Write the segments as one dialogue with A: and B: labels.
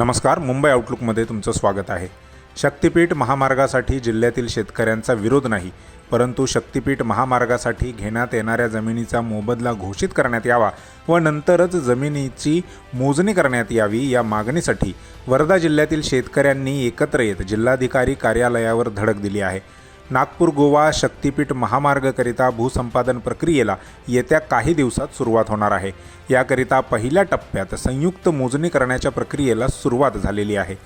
A: नमस्कार मुंबई आउटलुकमध्ये तुमचं स्वागत आहे. शक्तिपीठ महामार्गासाठी जिल्ह्यातील शेतकऱ्यांचा विरोध नाही परंतु शक्तिपीठ महामार्गासाठी घेण्यात येणाऱ्या जमिनीचा मोबदला घोषित करण्यात यावा व नंतरच जमिनीची मोजणी करण्यात यावी या मागणीसाठी वर्धा जिल्ह्यातील शेतकऱ्यांनी एकत्र येत जिल्हाधिकारी कार्यालयावर धडक दिली आहे. नागपूर गोवा शक्तिपीठ महामार्गकरिता भूसंपादन प्रक्रियेला येत्या काही दिवसात सुरुवात होणार आहे. याकरिता पहिल्या टप्प्यात संयुक्त मोजणी करण्याच्या प्रक्रियेला सुरुवात झालेली आहे.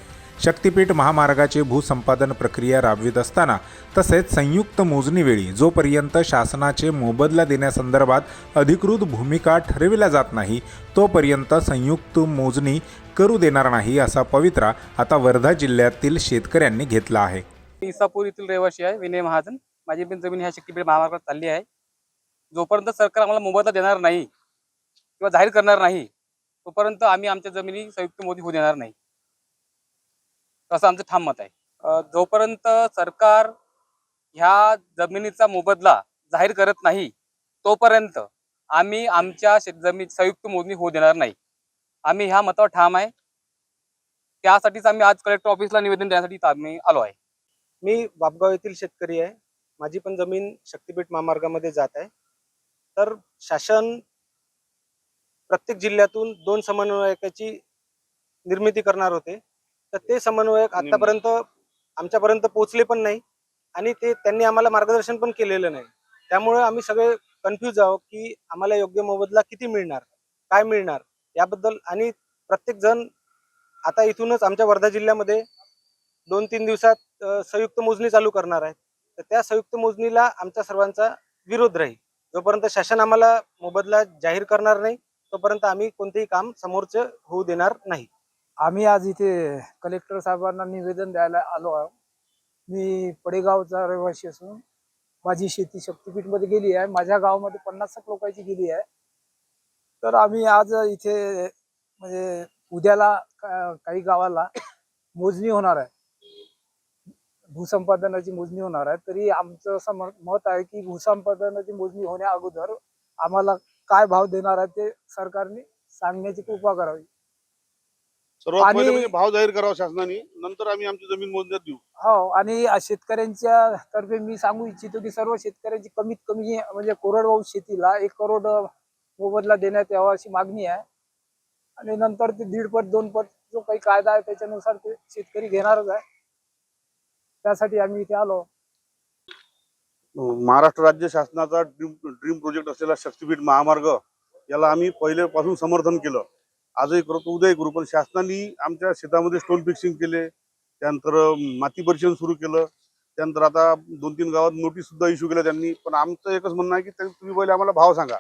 A: शक्तिपीठ महामार्गाचे भूसंपादन प्रक्रिया राबवित असताना तसेच संयुक्त मोजणीवेळी जोपर्यंत शासनाचे मोबदला देण्यासंदर्भात अधिकृत भूमिका ठरविल्या जात नाही तोपर्यंत संयुक्त मोजणी करू देणार नाही असा पवित्रा आता वर्धा जिल्ह्यातील शेतकऱ्यांनी घेतला आहे.
B: इसापूर येथील रहिवासी आहे विनय महाजन. माझी पण जमीन ह्या शक्तीपीठ महामार्गात चालली आहे. जोपर्यंत सरकार आम्हाला मोबदला देणार नाही किंवा जाहीर करणार नाही तोपर्यंत आम्ही आमच्या जमिनी संयुक्त मोदी होऊ देणार नाही. असं आमचं ठाम मत आहे. जोपर्यंत सरकार ह्या जमिनीचा मोबदला जाहीर करत नाही तोपर्यंत आम्ही आमच्या शेतजमीन संयुक्त मोजणी होऊ देणार नाही. आम्ही ह्या मतावर ठाम आहे. त्यासाठीच आम्ही आज कलेक्टर ऑफिसला निवेदन देण्यासाठी आम्ही आलो आहे.
C: मी बापगाव येथील शेतकरी आहे. माझी पण जमीन शक्तीपीठ महामार्गामध्ये जात आहे. तर शासन प्रत्येक जिल्ह्यातून दोन समन्वयकाची निर्मिती करणार होते. तर ते समन्वयक आतापर्यंत आमच्यापर्यंत पोहोचले पण नाही आणि ते त्यांनी आम्हाला मार्गदर्शन पण केलेलं नाही. त्यामुळे आम्ही सगळे कन्फ्यूज आहोत की आम्हाला योग्य मोबदला किती मिळणार काय मिळणार याबद्दल आणि प्रत्येक जण आता इथूनच आमच्या वर्धा जिल्ह्यामध्ये दोन तीन दिवसात संयुक्त मोजणी चालू करणार आहे तर त्या संयुक्त मोजणीला आमच्या सर्वांचा विरोध राहील. जोपर्यंत शासन आम्हाला मोबदला जाहीर करणार नाही तोपर्यंत आम्ही कोणतेही काम समोरचं होऊ देणार नाही.
D: आम्ही आज इथे कलेक्टर साहेबांना निवेदन द्यायला आलो आहोत. मी पडेगावचा रहिवासी असून माझी शेती शक्तीपीठमध्ये गेली आहे. माझ्या गावामध्ये पन्नास एक लोकांची गेली आहे. तर आम्ही आज इथे म्हणजे उद्याला का- काही गावाला मोजणी होणार आहे. भूसंपादनाची मोजणी होणार आहे. तरी आमचं असं मत आहे की भूसंपादनाची मोजणी होण्या अगोदर आम्हाला काय भाव देणार आहे ते सरकारने सांगण्याची कृपा करावी.
E: सर्वात
D: आणि-
E: पहिले म्हणजे भाव जाहीर करावा शासनाने नंतर आम्ही आमची जमीन मोजण्यात देऊ.
D: हो आणि शेतकऱ्यांच्या तर्फे मी सांगू इच्छितो की सर्व शेतकऱ्यांची कमीत कमी म्हणजे कोरडवाहू शेतीला एक करोड मोबदला देण्यात यावा अशी मागणी आहे. आणि नंतर ते दीड पट दोन पट जो काही कायदा आहे त्याच्यानुसार ते शेतकरी घेणारच आहे. त्यासाठी आम्ही इथे आलो.
E: महाराष्ट्र राज्य शासनाचा ड्रीम ड्रीम प्रोजेक्ट असलेला शक्तीपीठ महामार्ग याला आम्ही पहिल्यापासून समर्थन केलं. आजही करतो उद्याही करू पण शासनाने आमच्या शेतामध्ये स्टोन फिक्सिंग केले. त्यानंतर माती परीक्षण सुरू केलं. त्यानंतर आता दोन तीन गावात नोटीस सुद्धा इश्यू केल्या त्यांनी. पण आमचं एकच म्हणणं आहे की तुम्ही पहिले आम्हाला भाव सांगा.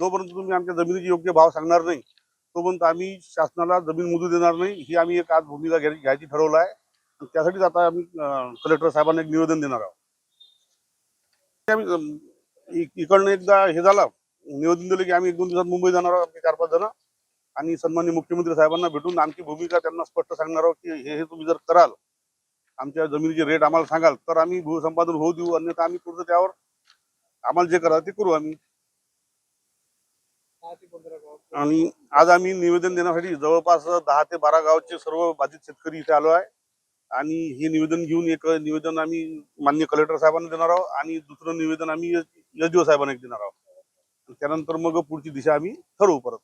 E: जोपर्यंत तुम्ही आमच्या जमिनीचे योग्य भाव सांगणार नाही तोपर्यंत आम्ही शासनाला जमीन मोजू देणार नाही. ही आम्ही एक आज भूमिका घ्यायची ठरवलं आहे. त्यासाठीच आता आम्ही कलेक्टर साहेबांना एक निवेदन देणार आहोत. आम्ही इकडनं एकदा हे झालं निवेदन दिलं की आम्ही एक दोन दिवसात मुंबई जाणार आहोत चार पाच जण. आणि सन्माननीय मुख्यमंत्री साहेबांना भेटून आमची भूमिका त्यांना स्पष्ट सांगणार आहोत की हे हे तुम्ही जर कराल आमच्या जमिनीचे रेट आम्हाला सांगाल तर आम्ही भूसंपादन होऊ देऊ अन्यथा आम्ही पुढचं त्यावर आम्हाला जे करा ते करू आम्ही. आणि आज आम्ही निवेदन देण्यासाठी जवळपास दहा ते बारा गावचे सर्व बाधित शेतकरी इथे आलो आहे. आणि हे निवेदन घेऊन एक निवेदन आम्ही मान्य कलेक्टर साहेबांना देणार आहोत आणि दुसरं निवेदन आम्ही एस डी ओ साहेबांना देणार आहोत. त्यानंतर मग पुढची दिशा आम्ही ठरवू परत.